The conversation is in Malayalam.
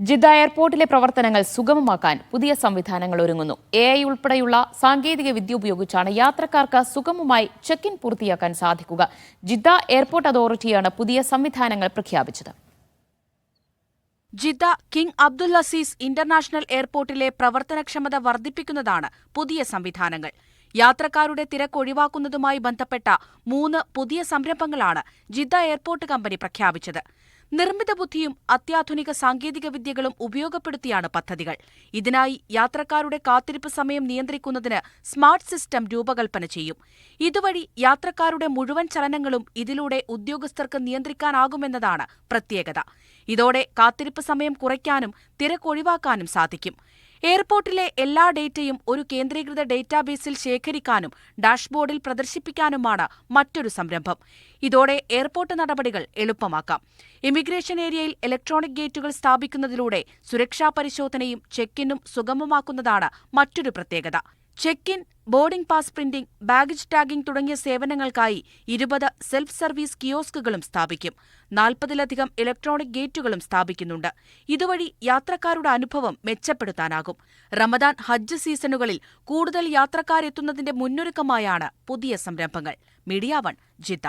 ജിദ്ദ എയർപോർട്ടിലെ പ്രവർത്തനങ്ങൾ സുഗമമാക്കാൻ പുതിയ സംവിധാനങ്ങൾ ഒരുങ്ങുന്നു. എ ഐ ഉൾപ്പെടെയുള്ള സാങ്കേതിക വിദ്യ ഉപയോഗിച്ചാണ് യാത്രക്കാർക്ക് സുഗമമായി ചെക്ക് ഇൻ പൂർത്തിയാക്കാൻ സാധിക്കുക. ജിദ്ദ എയർപോർട്ട് അതോറിറ്റിയാണ് പുതിയ സംവിധാനങ്ങൾ പ്രഖ്യാപിച്ചത്. Jeddah king Abdul Aziz international എയർപോർട്ടിലെ പ്രവർത്തനക്ഷമത വർദ്ധിപ്പിക്കുന്നതാണ് പുതിയ സംവിധാനങ്ങൾ. യാത്രക്കാരുടെ തിരക്ക് ഒഴിവാക്കുന്നതുമായി ബന്ധപ്പെട്ട മൂന്ന് പുതിയ സംരംഭങ്ങളാണ് ജിദ്ദ എയർപോർട്ട് കമ്പനി പ്രഖ്യാപിച്ചത്. നിർമ്മിത ബുദ്ധിയും അത്യാധുനിക സാങ്കേതിക വിദ്യകളും ഉപയോഗപ്പെടുത്തിയാണ് പദ്ധതികൾ. ഇതിനായി യാത്രക്കാരുടെ കാത്തിരിപ്പ് സമയം നിയന്ത്രിക്കുന്നതിന് സ്മാർട്ട് സിസ്റ്റം രൂപകൽപ്പന ചെയ്യും. ഇതുവഴി യാത്രക്കാരുടെ മുഴുവൻ ചലനങ്ങളും ഇതിലൂടെ ഉദ്യോഗസ്ഥർക്ക് നിയന്ത്രിക്കാനാകുമെന്നതാണ് പ്രത്യേകത. ഇതോടെ കാത്തിരിപ്പ് സമയം കുറയ്ക്കാനും തിരക്കൊഴിവാക്കാനും സാധിക്കും. എയർപോർട്ടിലെ എല്ലാ ഡേറ്റയും ഒരു കേന്ദ്രീകൃത ഡേറ്റാബേസിൽ ശേഖരിക്കാനും ഡാഷ്ബോർഡിൽ പ്രദർശിപ്പിക്കാനുമാണ് മറ്റൊരു സംരംഭം. ഇതോടെ എയർപോർട്ട് നടപടികൾ എളുപ്പമാക്കാം. ഇമിഗ്രേഷൻ ഏരിയയിൽ ഇലക്ട്രോണിക് ഗേറ്റുകൾ സ്ഥാപിക്കുന്നതിലൂടെ സുരക്ഷാ പരിശോധനയും ചെക്കിനും സുഗമമാക്കുന്നതാണ് മറ്റൊരു പ്രത്യേകത. Check in boarding pass printing baggage tagging തുടങ്ങിയ സേവനങ്ങൾക്കായി ഇരുപത് സെൽഫ് സർവീസ് കിയോസ്കുകളും സ്ഥാപിക്കും. നാൽപ്പതിലധികം ഇലക്ട്രോണിക് ഗേറ്റുകളും സ്ഥാപിക്കുന്നുണ്ട്. ഇതുവഴി യാത്രക്കാരുടെ അനുഭവം മെച്ചപ്പെടുത്താനാകും. റമദാൻ ഹജ്ജ് സീസണുകളിൽ കൂടുതൽ യാത്രക്കാരെത്തുന്നതിന്റെ മുന്നൊരുക്കമായാണ് പുതിയ സംരംഭങ്ങൾ. Media one Jeddah